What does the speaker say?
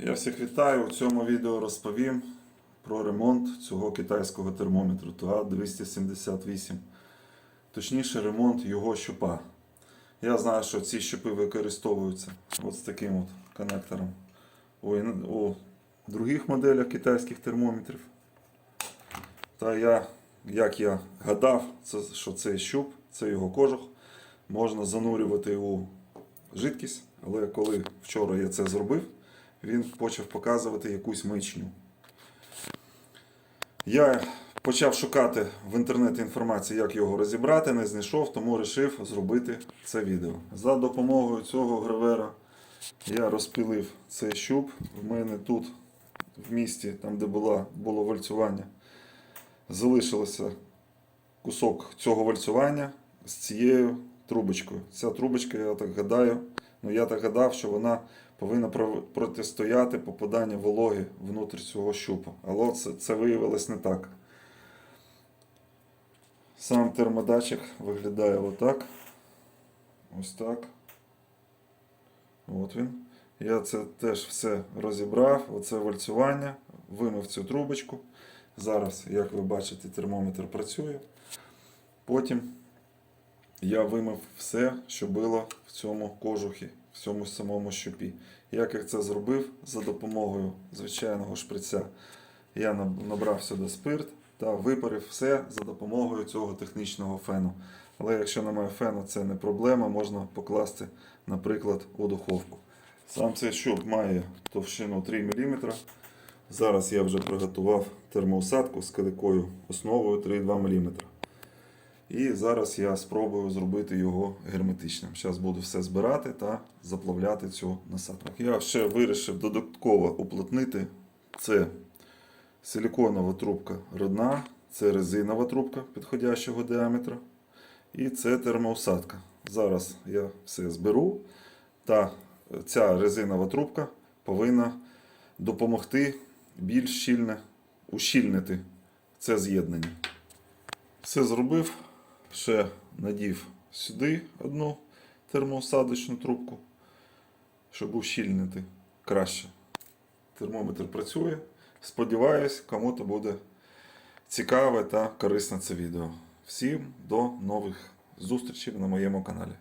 Я всіх вітаю. У цьому відео розповім про ремонт цього китайського термометру ТА-278. Точніше, ремонт його щупа. Я знаю, що ці щупи використовуються от з таким от коннектором у, у других моделях китайських термометрів. Та я, як я гадав, це, що цей щуп, це його кожух, можна занурювати у жидкість, але коли вчора я це зробив, він почав показувати якусь маячню. Я почав шукати в інтернеті інформацію, як його розібрати, не знайшов, тому вирішив зробити це відео. За допомогою цього гравера я розпілив цей щуп. В мене тут, в місті, там де була, було вальцювання, залишилося кусок цього вальцювання з цією трубочкою. Ця трубочка, я так гадаю, ну я так гадав, що вона повинна протистояти попаданню вологи внутрі цього щупа. Але це, це виявилось не так. Сам термодатчик виглядає отак. Ось так. От він. Я це теж все розібрав. Оце вальцювання, вимив цю трубочку. Зараз, як ви бачите, термометр працює. Потім я вимив все, що було в цьому кожухі, в цьому самому щупі. Як я це зробив за допомогою звичайного шприця, я набрав сюди спирт та випарив все за допомогою цього технічного фену. Але якщо немає фену, це не проблема, можна покласти, наприклад, у духовку. Сам цей щуп має товщину 3 мм. Зараз я вже приготував термоусадку з киликою основою 3,2 мм. І зараз я спробую зробити його герметичним. Зараз буду все збирати та заплавляти цю насадку. Я ще вирішив додатково уплотнити. Це силіконова трубка родна, це резинова трубка підходящого діаметра. І це термоусадка. Зараз я все зберу. Та ця резинова трубка повинна допомогти більш щільно ущільнити це з'єднання. Все зробив. Ще надів сюди одну термоусадочну трубку, щоб ущільнити краще. Термометр працює. Сподіваюсь, кому-то буде цікаве та корисне це відео. Всім до нових зустрічей на моєму каналі.